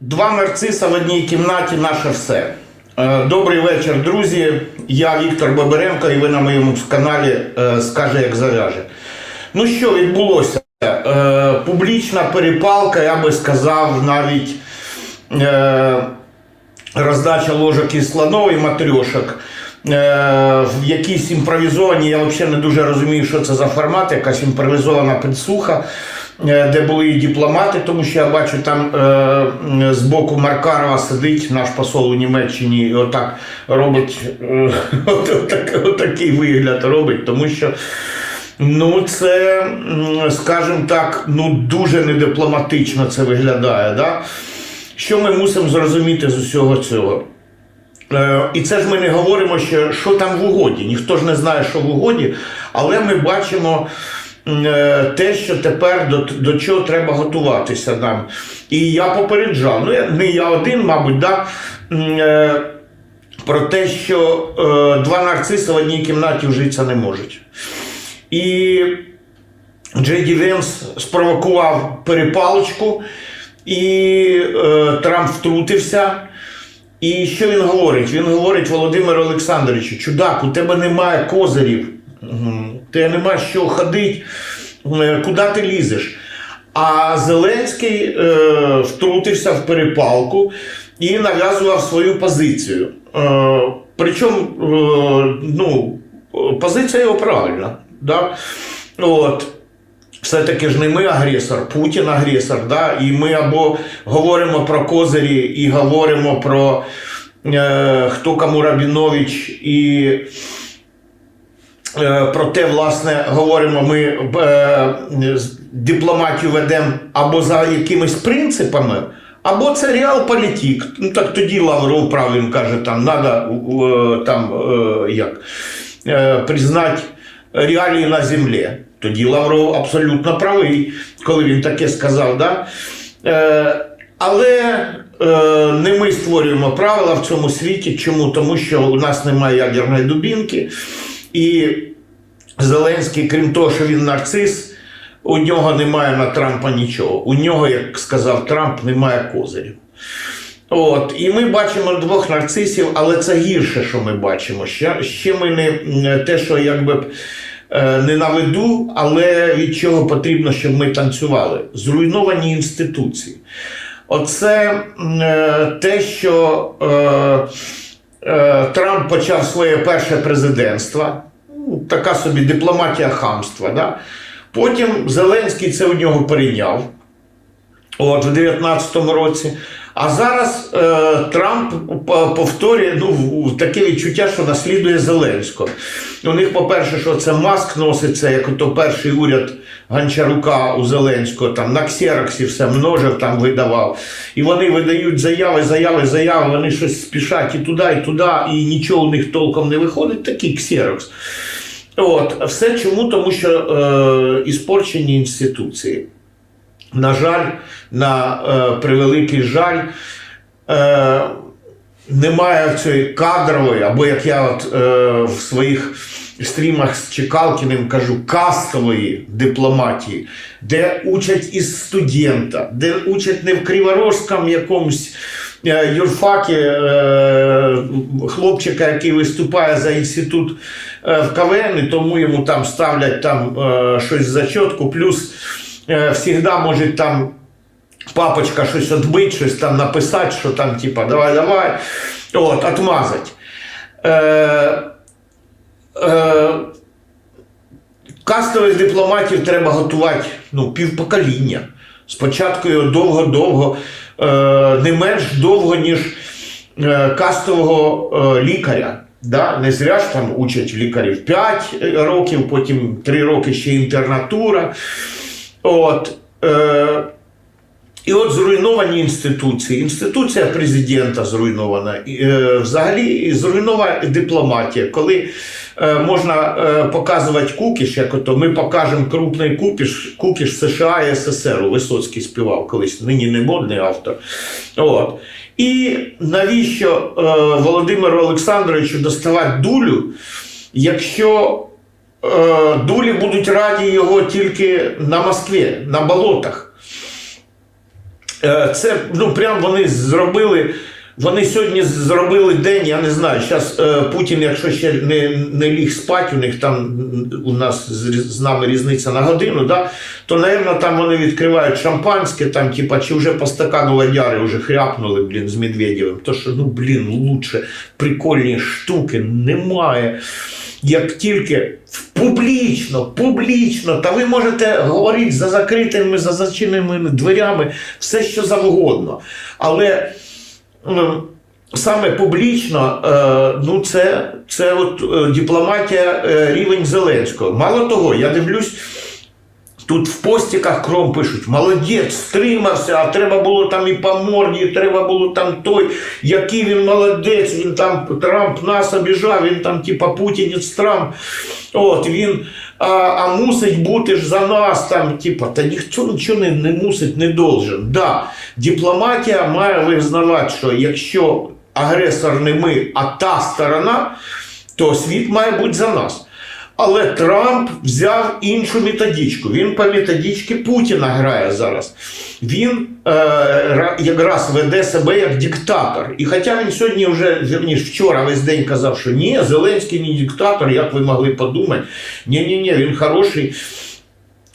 Два нарциса в одній кімнаті наше все. Е, Добрий вечір, друзі. Я Віктор Бабаренко, і ви на моєму каналі е, скаже, як заряже. Ну що відбулося? Е, Публічна перепалка, я би сказав, навіть роздача ложок із слонової матрьошок. Е, в якійсь імпровізованій, я взагалі не дуже розумію, що це за формат, якась імпровізована підсуха, де були і дипломати, тому що я бачу, там е, з боку Маркарова сидить наш посол у Німеччині і отак робить е, от, отак- отакий вигляд робить, тому що. Ну, це, скажімо так, ну дуже недипломатично це виглядає. Да? Що ми мусимо зрозуміти з усього цього? Е, І це ж ми не говоримо, що, що там в угоді. Ніхто ж не знає, що в угоді, але ми бачимо е, те, що тепер до, до чого треба готуватися нам. І я попереджав, ну не я один, мабуть, да, е, про те, що е, два нарциси в одній кімнаті вжитися не можуть. І Джей Ді Венс спровокував перепалочку, і е, Трамп втрутився. І що він говорить? Він говорить Володимиру Олександровичу, чудак, у тебе немає козирів, Тебе немає що ходити, Е, куди ти лізеш? А Зеленський е, втрутився в перепалку і нав'язував свою позицію. Е, причому е, ну, позиція його правильна. Да? От. Все-таки ж не ми агресор, Путін агресор. Да? І ми або говоримо про козирі і говоримо про е, хто кому Рабінович і про те, власне, говоримо, ми е, дипломатію ведемо або за якимись принципами, або це реал-політик. Ну так тоді Лавров прав, він каже, там треба там, е, як, е, признати реалії на землі. Тоді Лавров абсолютно правий, коли він таке сказав. Да? Е, але е, не ми створюємо правила в цьому світі. Чому? Тому що у нас немає ядерної дубінки. І Зеленський, крім того, що він нарцис, у нього немає на Трампа нічого. У нього, як сказав Трамп, немає козирів. От, і ми бачимо двох нарцисів, але це гірше, що ми бачимо. Ще, ще ми не те, що якби не на виду, але від чого потрібно, щоб ми танцювали. Зруйновані інституції. Оце е, те, що е, е, Трамп почав своє перше президентство. Така собі дипломатія хамства. Да? Потім Зеленський це у нього перейняв. От в 19-му році. А зараз е, Трамп повторює ну, таке відчуття, що наслідує Зеленського. У них, по-перше, що це маск носиться, як ото перший уряд Гончарука у Зеленського, там на ксероксі все множив, там видавав. І вони видають заяви, заяви, заяви, вони щось спішать і туди, і туди, і нічого у них толком не виходить. Такий ксерокс. От, все чому? Тому що е, іспорчені інституції. На жаль, на е, превеликий жаль, е, немає цієї кадрової, або як я от, е, в своїх стрімах з Чекалкіним кажу, кастової дипломатії, де учать із студента, де учать не в Криворожському якомусь е, юрфакі е, хлопчика, який виступає за інститут е, в КВН, і тому йому там ставлять там щось в зачетку, плюс всегда може там папочка щось відбить, щось там написати, що там, типа, давай, давай, от, отмазать. Е, е, кастових дипломатів треба готувати ну, півпокоління. Спочатку його довго-довго, не менш довго, ніж е, кастового е, лікаря. Да? Не зря ж там учать лікарів 5 років, потім 3 роки ще інтернатура. От, е, і от зруйновані інституції. Інституція президента зруйнована. Е, Взагалі зруйнована дипломатія. Коли е, можна е, показувати кукіш, як ото ми покажемо крупний кукіш, кукіш США і СССР. Висоцький співав колись, нині не модний автор. От. І навіщо е, Володимиру Олександровичу доставати дулю, якщо е, дулі будуть раді його тільки на Москві, на болотах. Е, Це ну прям вони зробили. Вони сьогодні зробили день, я не знаю. Зараз Путін, якщо ще не, не ліг спати, у них там у нас з, з нами різниця на годину, да, то, напевно, там вони відкривають шампанське, там, типа, чи вже по стакану водяри вже хряпнули, блін, з Медведєвим. То що, ну, блін, лучше прикольні штуки немає. Як тільки публічно, публічно, та ви можете говорити за закритими, за зачиненими дверями, все що завгодно. Але саме публічно, е, ну це, це от е, дипломатія е, рівень Зеленського. Мало того, я дивлюсь. Тут в постіках кром пишуть: молодець, стримався, а треба було там і по морді, треба було там той, який він молодець, він там Трамп нас обіжав, він там, типа Путінець Трамп. От він а, а мусить бути ж за нас там, типа, та ніхто нічого не, не мусить, не должен. Да, дипломатія має визнавати, що якщо агресор не ми, а та сторона, то світ має бути за нас. Але Трамп взяв іншу методичку. Він по методичці Путіна грає зараз. Він е, якраз веде себе як диктатор. І хоча він сьогодні вже, вірніше, вчора весь день казав, що ні, Зеленський не диктатор, як ви могли подумати. Ні, ні, ні, він хороший.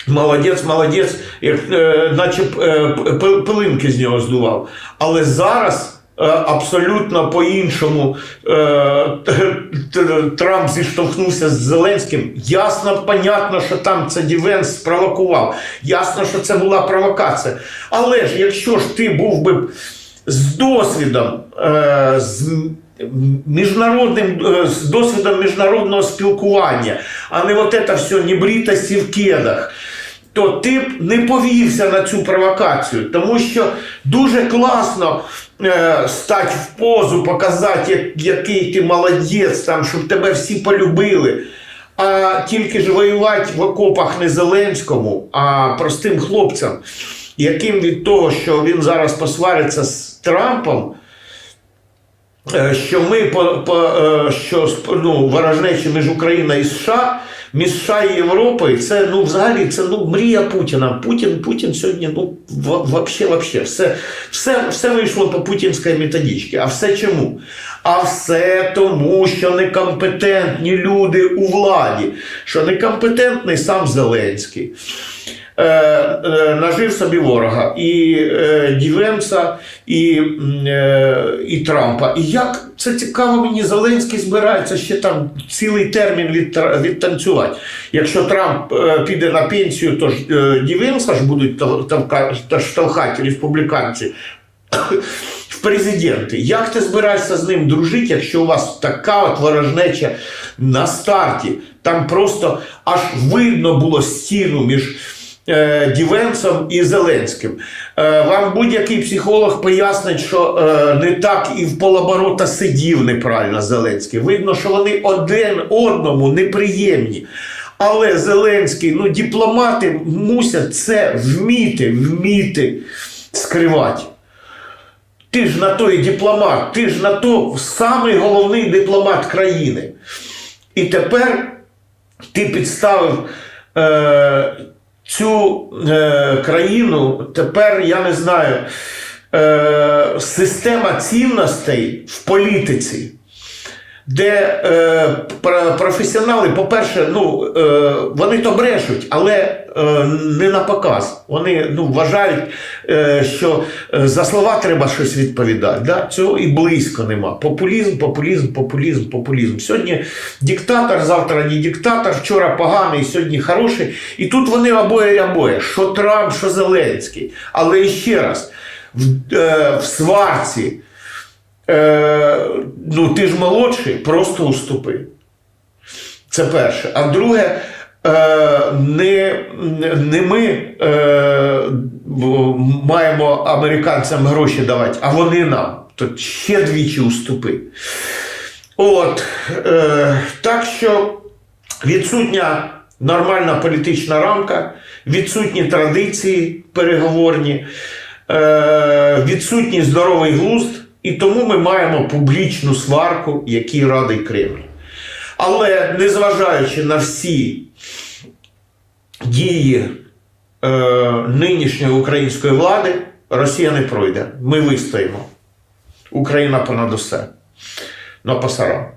Молодець, молодець, як, е, наче е, пилинки з нього здував. Але зараз абсолютно по-іншому е, Трамп зіштовхнувся з Зеленським. Ясно, понятно, що там це Дівенс спровокував. Ясно, що це була провокація. Але ж якщо ж ти був би з досвідом, е, з міжнародним е, з досвідом міжнародного спілкування, а не от це все небритості в кедах, то ти б не повівся на цю провокацію, тому що дуже класно е, стати в позу, показати, як, який ти молодець, там, щоб тебе всі полюбили. А тільки ж воювати в окопах не Зеленському, а простим хлопцям, яким від того, що він зараз посвариться з Трампом, е, що ми по, по е, що ну, ворожнечі між Україною і США, між Європи, це ну взагалі це ну мрія Путіна. Путін, Путін сьогодні, ну вообще, вообще, все, все, все вийшло по путінській методичці. А все чому? А все тому, що некомпетентні люди у владі, що некомпетентний сам Зеленський нажив собі ворога і е, Дівенса, і, е, і Трампа. І як це цікаво, мені Зеленський збирається ще там цілий термін від, відтанцювати. Якщо Трамп е, піде на пенсію, то ж е, Дівенса ж будуть штовхати республіканці. В президенти. Як ти збираєшся з ним дружити, якщо у вас така от ворожнеча на старті? Там просто аж видно було стіну між е, Дівенсом і Зеленським. Е, вам будь-який психолог пояснить, що е, не так і в полоборота сидів неправильно Зеленський. Видно, що вони один одному неприємні. Але Зеленський, ну дипломати мусять це вміти, вміти скривати. Ти ж на то і дипломат, ти ж на то самий головний дипломат країни. І тепер ти підставив цю е, країну, тепер я не знаю, е, система цінностей в політиці. Де е, професіонали, по-перше, ну, е, вони то брешуть, але е, не на показ. Вони ну, вважають, е, що е, за слова треба щось відповідати. Да? Цього і близько нема. Популізм, популізм, популізм, популізм. Сьогодні диктатор, завтра не диктатор, вчора поганий, сьогодні хороший. І тут вони обоє обоє. Що Трамп, що Зеленський. Але ще раз, в, е, в сварці. Е, ну, ти ж молодший, просто уступи. Це перше. А друге, е, не, не ми е, маємо американцям гроші давати, а вони нам. То ще двічі уступи. От, е, так що відсутня нормальна політична рамка, відсутні традиції переговорні, е, відсутній здоровий глузд, і тому ми маємо публічну сварку, якій радий Кремль. Але незважаючи на всі дії е, нинішньої української влади, Росія не пройде. Ми вистоїмо. Україна понад усе. На пасара.